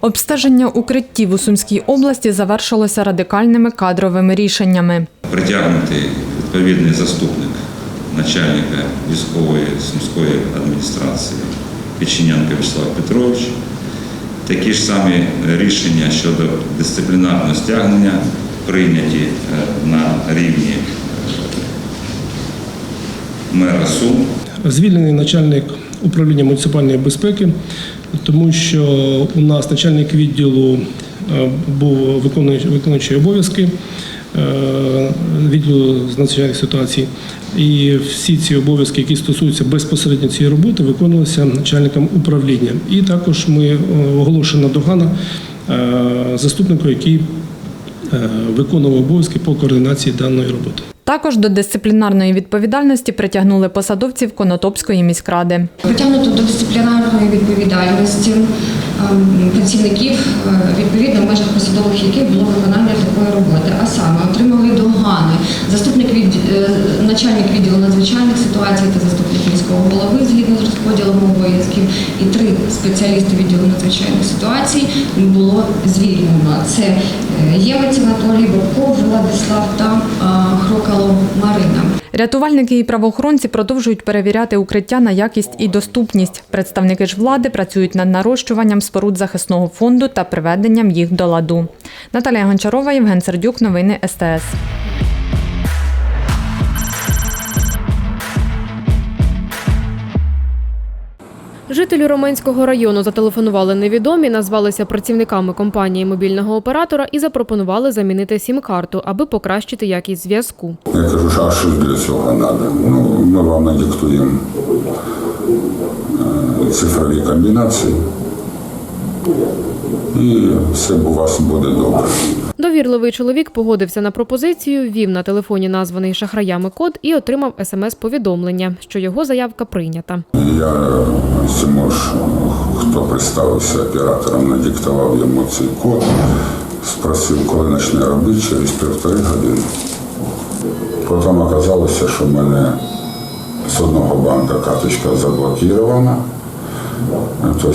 Обстеження укриттів у Сумській області завершилося радикальними кадровими рішеннями. притягнутий відповідний заступник начальника військової сумської адміністрації Печенянко Вячеслав Петрович. Такі ж самі рішення щодо дисциплінарного стягнення прийняті е, на рівні е, мера Сум Звільнений начальник управління муніципальної безпеки, тому що у нас начальник відділу е, був виконуючий, обов'язки е, відділу з надзвичайних ситуацій. І всі ці обов'язки, які стосуються безпосередньо цієї роботи, виконувалися начальником управління. І також ми е, оголошено догана заступнику, який виконував обов'язки по координації даної роботи. Також до дисциплінарної відповідальності притягнули посадовців Конотопської міськради. Притягнуто до дисциплінарної відповідальності ем, працівників е, відповідно в межах посадових яких було виконання такої роботи. А саме отримали догани заступник від е, начальник відділу надзвичайних ситуацій та заступник міського голови згідно з розподілом обов'язків, і три спеціалісти відділу надзвичайних ситуацій було звільнено. Це е, Анатолій, Бобков, Владислав та Хрокало Марина. Рятувальники і правоохоронці продовжують перевіряти укриття на якість і доступність. Представники ж влади працюють над нарощуванням споруд захисного фонду та приведенням їх до ладу. Наталія Гончарова, Євген Сердюк. Новини СТС. Жителю Романського району зателефонували невідомі, назвалися працівниками компанії мобільного оператора і запропонували замінити сім-карту, аби покращити якість зв'язку. Я кажу, а що для цього треба? Ну, ми вам надиктуємо е, цифрові комбінації, і все у вас буде добре. Довірливий чоловік погодився на пропозицію, ввів на телефоні названий шахраями код і отримав смс-повідомлення, що його заявка прийнята. Я цьому ж, хто представився оператором, надиктував йому цей код, спросив, коли почне робити, через півтори години. Потім оказалося, що в мене з одного банка карточка заблокирована, тобто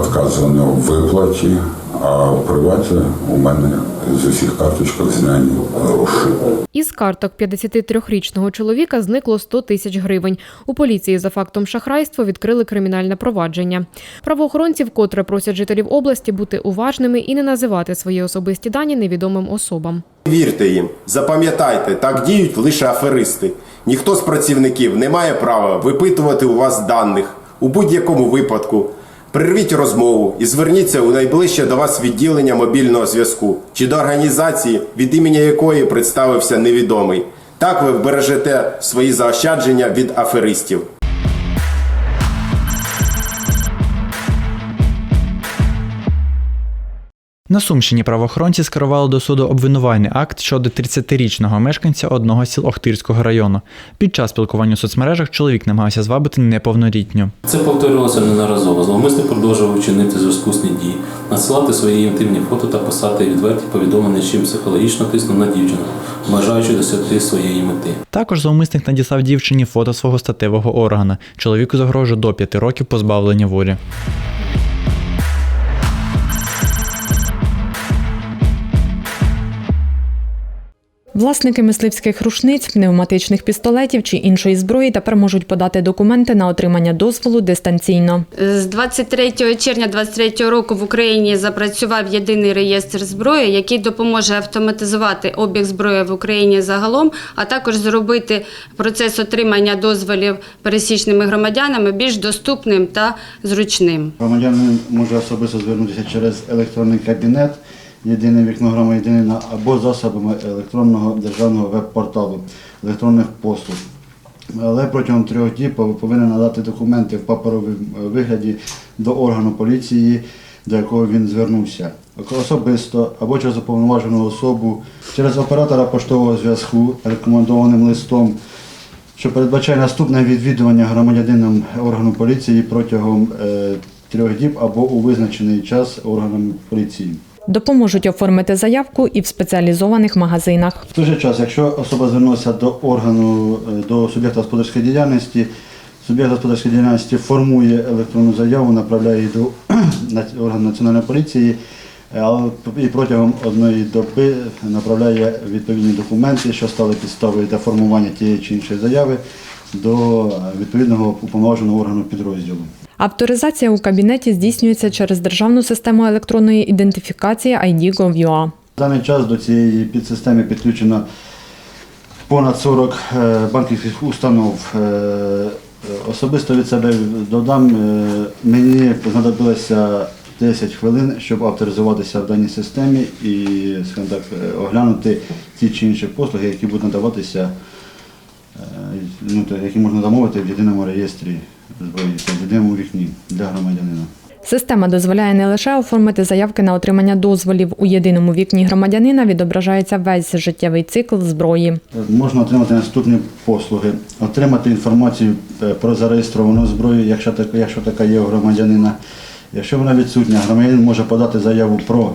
відказано в виплаті, а в приваті у мене з усіх карточок зняні гроші. Із карток 53-річного чоловіка зникло 100 тисяч гривень. У поліції за фактом шахрайства відкрили кримінальне провадження. Правоохоронці вкотре просять жителів області бути уважними і не називати свої особисті дані невідомим особам. Вірте їм, запам'ятайте, так діють лише аферисти. Ніхто з працівників не має права випитувати у вас даних у будь-якому випадку. Прервіть розмову і зверніться у найближче до вас відділення мобільного зв'язку чи до організації, від імені якої представився невідомий. Так ви вбережете свої заощадження від аферистів. На Сумщині правоохоронці скерували до суду обвинувальний акт щодо 30-річного мешканця одного сіл Охтирського району. Під час спілкування у соцмережах чоловік намагався звабити неповнолітню. Це повторювалося ненаразово. Зловмисник продовжував чинити розпусні дії, надсилати свої інтимні фото та писати відверті повідомлення, чим психологічно тиснув на дівчину, бажаючи досягти своєї мети. Також зловмисник надіслав дівчині фото свого статевого органа. Чоловіку загрожує до 5 років позбавлення волі. Власники мисливських рушниць, пневматичних пістолетів чи іншої зброї тепер можуть подати документи на отримання дозволу дистанційно. З 23 червня 2023 року в Україні запрацював єдиний реєстр зброї, який допоможе автоматизувати обіг зброї в Україні загалом, а також зробити процес отримання дозволів пересічними громадянами більш доступним та зручним. Громадянин може особисто звернутися через електронний кабінет, єдине вікно громадянина або засобами електронного державного веб-порталу електронних послуг. Але протягом трьох діб повинен надати документи в паперовому вигляді до органу поліції, до якого він звернувся. особисто або через уповноважену особу, через оператора поштового зв'язку рекомендованим листом, що передбачає наступне відвідування громадянином органу поліції протягом е, трьох діб або у визначений час органами поліції. Допоможуть оформити заявку і в спеціалізованих магазинах. В той же час, якщо особа звернулася до органу, е, до суб'єкта господарської діяльності, суб'єкт господарської діяльності формує електронну заяву, направляє її до органу національної поліції, е, і протягом одної доби направляє відповідні документи, що стали підставою для формування тієї чи іншої заяви до е, відповідного уповноваженого органу підрозділу. Авторизація у кабінеті здійснюється через державну систему електронної ідентифікації ID.gov.ua. В даний час до цієї підсистеми підключено понад 40 е, банківських установ. Е, Особисто від себе додам, е, мені знадобилося 10 хвилин, щоб авторизуватися в даній системі і так, оглянути ті чи інші послуги, які будуть надаватися, ну, які можна замовити в єдиному реєстрі зброї, в вікні для громадянина. Система дозволяє не лише оформити заявки на отримання дозволів у єдиному вікні громадянина, відображається весь життєвий цикл зброї. Можна отримати наступні послуги, отримати інформацію е, про зареєстровану зброю, якщо така, якщо така є у громадянина. Якщо вона відсутня, громадянин може подати заяву про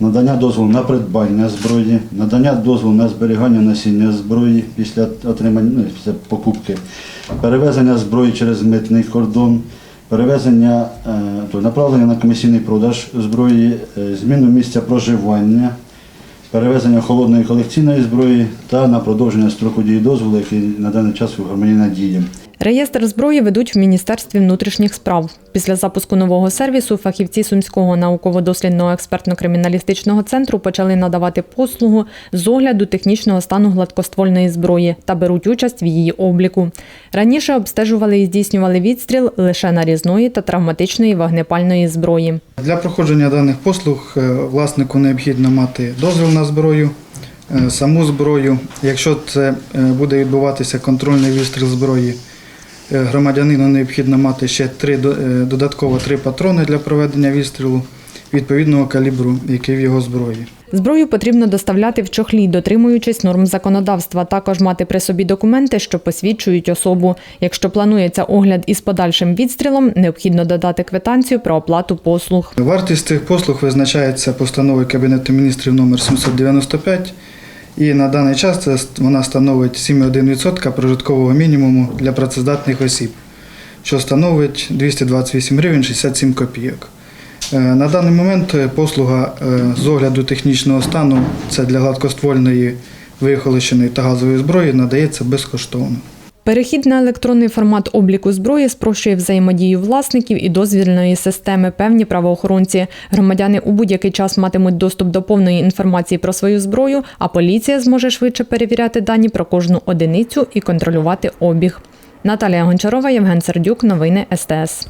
надання дозволу на придбання зброї, надання дозволу на зберігання носіння зброї після отримання ну, після покупки, перевезення зброї через митний кордон, перевезення е, то направлення на комісійний продаж зброї, е, зміну місця проживання перевезення холодної колекційної зброї та на продовження строку дії дозволу, який на даний час у громадянина діє. Реєстр зброї ведуть в Міністерстві внутрішніх справ. Після запуску нового сервісу фахівці Сумського науково-дослідного експертно-криміналістичного центру почали надавати послугу з огляду технічного стану гладкоствольної зброї та беруть участь в її обліку. Раніше обстежували і здійснювали відстріл лише нарізної та травматичної вогнепальної зброї. Для проходження даних послуг е, власнику необхідно мати дозвіл на зброю, е, саму зброю. Якщо це е, буде відбуватися контрольний відстріл зброї, громадянину необхідно мати ще три, е, додатково три патрони для проведення відстрілу відповідного калібру, який в його зброї. Зброю потрібно доставляти в чохлі, дотримуючись норм законодавства. Також мати при собі документи, що посвідчують особу. Якщо планується огляд із подальшим відстрілом, необхідно додати квитанцію про оплату послуг. Вартість цих послуг визначається постановою Кабінету міністрів номер 795 і на даний час це вона становить 7,1% прожиткового мінімуму для працездатних осіб, що становить 228 гривень 67 копійок. Е, На даний момент е, послуга е, з огляду технічного стану, це для гладкоствольної вихолощеної та газової зброї, надається безкоштовно. Перехід на електронний формат обліку зброї спрощує взаємодію власників і дозвільної системи. Певні правоохоронці. Громадяни у будь-який час матимуть доступ до повної інформації про свою зброю, а поліція зможе швидше перевіряти дані про кожну одиницю і контролювати обіг. Наталія Гончарова, Євген Сердюк. Новини СТС.